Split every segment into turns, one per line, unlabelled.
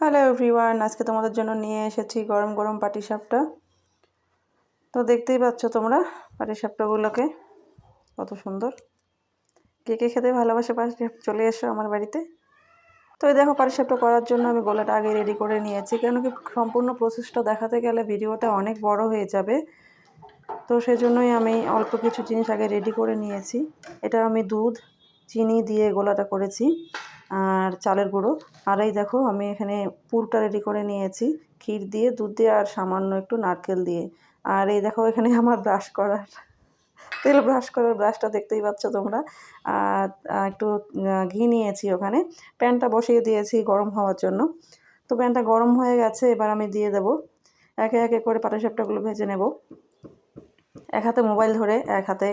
Hello everyone আজকে তোমাদের জন্য নিয়ে এসেছি গরম গরম পাটিসাপটা তো দেখতেই পাচ্ছ তোমরা পাটিসাপটাগুলোকে কত সুন্দর। কে কে খেতে ভালোবাসে পাটিসাপটা চলে এসো আমার বাড়িতে। তো এই দেখো পাটিসাপটা করার জন্য আমি গোলাটা আগে রেডি করে নিয়েছি কেন কি সম্পূর্ণ প্রসেসটা দেখাতে গেলে ভিডিওটা অনেক বড় হয়ে যাবে। তো সেজন্যই আমি অল্প কিছু জিনিস আগে রেডি করে নিয়েছি। এটা আমি দুধ চিনি দিয়ে গোলাটা করেছি আর চালের গুঁড়ো। আর এই দেখো, আমি এখানে পুরটা রেডি করে নিয়েছি। ক্ষীর দিয়ে, দুধ দিয়ে আর সামান্য একটু নারকেল দিয়ে। আর এই দেখো, এখানে আমার ব্রাশ করার, তেল ব্রাশ করার ব্রাশটা দেখতেই পাচ্ছ তোমরা। আর একটু ঘি নিয়েছি ওখানে। প্যানটা বসিয়ে দিয়েছি গরম হওয়ার জন্য। তো প্যানটা গরম হয়ে গেছে, এবার আমি দিয়ে দেব। একে একে করে পাটাসাপটাগুলো ভেজে নেব। এক হাতে মোবাইল ধরে, এক হাতে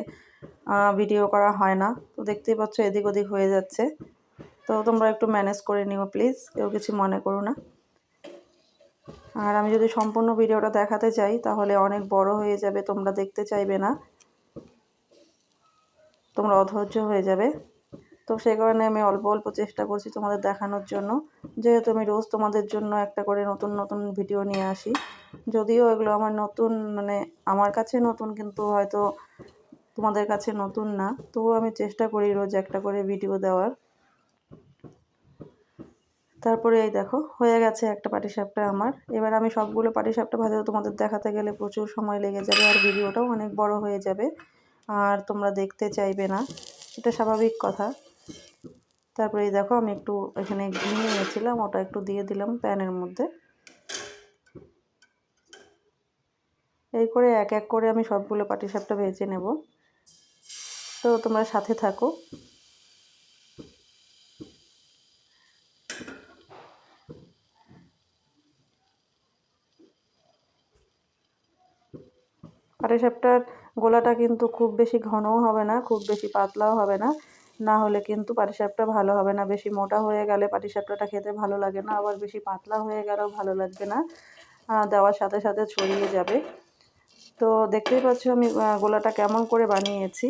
ভিডিও করা হয় না। দেখতেই পাচ্ছ, এদিক ওদিক হয়ে যাচ্ছে। তো তোমরা একটু ম্যানেজ করে নিও প্লিজ কেউ কিছু মনে করো না। আর আমি যদি সম্পূর্ণ ভিডিওটা দেখাতে চাই, তাহলে অনেক বড় হয়ে যাবে, তোমরা দেখতে চাইবে না। তোমরা অধৈর্য হয়ে যাবে। তো সেই কারণে আমি অল্প অল্প চেষ্টা করছি তোমাদের দেখানোর জন্য। যেহেতু আমি রোজ তোমাদের জন্য একটা করে নতুন নতুন ভিডিও নিয়ে আসি। যদিও এগুলো আমার নতুন মানে আমার কাছে নতুন, কিন্তু হয়তো তোমাদের কাছে নতুন না তবুও আমি চেষ্টা করি রোজ একটা করে ভিডিও দেওয়ার। তারপরে এই দেখো, হয়ে গেছে একটা পাটিসাপটা আমার। এবার আমি সবগুলো পাটিসাপটা ভাজা তোমাদের দেখাতে গেলে প্রচুর সময় লেগে যাবে আর ভিডিওটাও অনেক বড় হয়ে যাবে। আর তোমরা দেখতে চাইবে না, এটা স্বাভাবিক কথা। তারপরে এই দেখো, আমি একটু এখানে ঘি নিয়েছিলাম ওটা একটু দিয়ে দিলাম প্যানের মধ্যে। এই করে এক এক করে আমি সবগুলো পাটিসাপটা ভেজে নেব। তো তোমরা সাথে থাকো। পাটিসাপটার গোলাটা কিন্তু খুব বেশি ঘনও হবে না, খুব বেশি পাতলাও হবে না। না হলে কিন্তু পাটিসাপটা ভালো হবে না, বেশি মোটা হয়ে গেলে পাটিসাপটাটা খেতে ভালো লাগে না, আবার বেশি পাতলা হয়ে গেলেও ভালো লাগবে না। দেওয়ার সাথে সাথে ছড়িয়ে যাবে। তো দেখতেই পাচ্ছ আমি গোলাটা কেমন করে বানিয়েছি।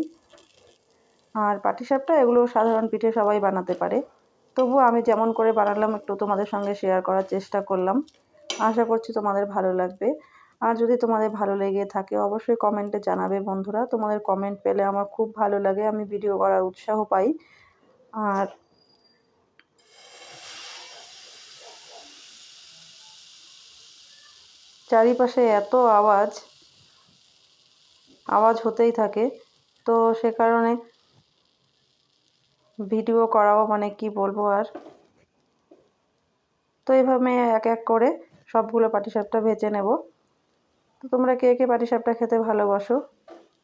আর পাটিসাপটা এগুলো সাধারণ পিঠে সবাই বানাতে পারে। তবু আমি যেমন করে বানালাম, একটু তোমাদের সঙ্গে শেয়ার করার চেষ্টা করলাম। আশা করছি তোমাদের ভালো লাগবে। আর যদি তোমাদের ভালো লেগে থাকে, অবশ্যই কমেন্টে জানাবে বন্ধুরা। তোমাদের কমেন্ট পেলে আমার খুব ভালো লাগে, আমি ভিডিও করার উৎসাহ পাই। আর চারিপাশে এত আওয়াজ আওয়াজ হতেই থাকে। তো সে কারণে ভিডিও করাও মানে কি বলব আর? তো এইভাবে এক এক করে সবগুলো পাটিসাপটা ভেজে নেব। তো তোমরা কে কে পাটিসাপটা খেতে ভালোবাসো?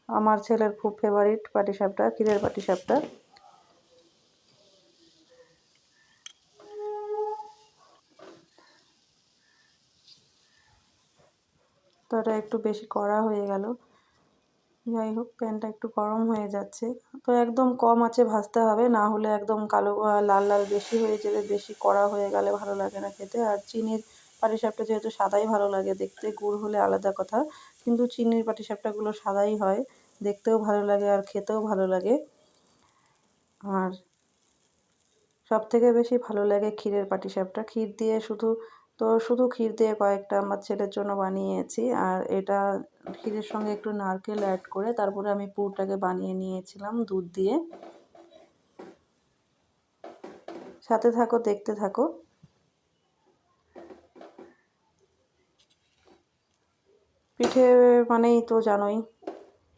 আমার ছেলের খুব ফেভারিট পাটিসাপটা, ক্ষীরের পাটিসাপটা। তো এটা একটু বেশি কড়া হয়ে গেল। যাই হোক, প্যানটা একটু গরম হয়ে যাচ্ছে। তো একদম কম আছে, ভাজতে হবে। না হলে একদম কালো লাল লাল বেশি হয়ে যাবে বেশি কড়া হয়ে গেলে ভালো লাগে না খেতে। আর চিনির পাটিসাপটা যেহেতু সাদাই ভালো লাগে, দেখতে গুড় হলে আলাদা কথা। কিন্তু চিনির পাটিসাপটাগুলো সাদাই হয়, দেখতেও ভালো লাগে আর খেতেও ভালো লাগে। আর সব থেকে বেশি ভালো লাগে ক্ষীরের পাটিসাপটা। ক্ষীর দিয়ে শুধু তো শুধু ক্ষীর দিয়ে কয়েকটা আমার ছেলের জন্য বানিয়েছি আর এটা ক্ষীরের সঙ্গে একটু নারকেল অ্যাড করে তারপরে আমি পুরটাকে বানিয়ে নিয়েছিলাম দুধ দিয়ে। সাথে থাকো, দেখতে থাকো। পিঠে মানেই তো জানোই,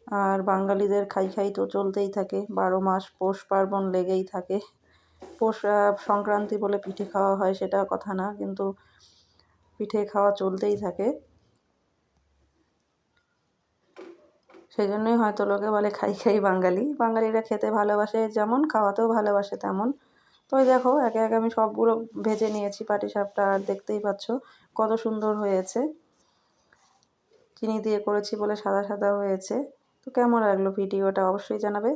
আর বাঙালিদের খাই খাই তো চলতেই থাকে, বারো মাস পৌষ পার্বণ লেগেই থাকে। পৌষ সংক্রান্তি বলে পিঠে খাওয়া হয় সেটা কথা না, কিন্তু পিঠে খাওয়া চলতেই থাকে। সেই জন্যই হয়তো লোকে বলে খাই খাই বাঙালি। বাঙালিরা খেতে ভালোবাসে যেমন, খাওয়াতেও ভালোবাসে তেমন। তো ওই দেখো, একে একে আমি সবগুলো ভেজে নিয়েছি, পাটি সাপটা আর দেখতেই পাচ্ছ কত সুন্দর হয়েছে। চিনি দিয়ে করেছি বলে সাদা সাদা হয়েছে। তো কেমন লাগল ভিডিওটা? অবশ্যই জানাবে।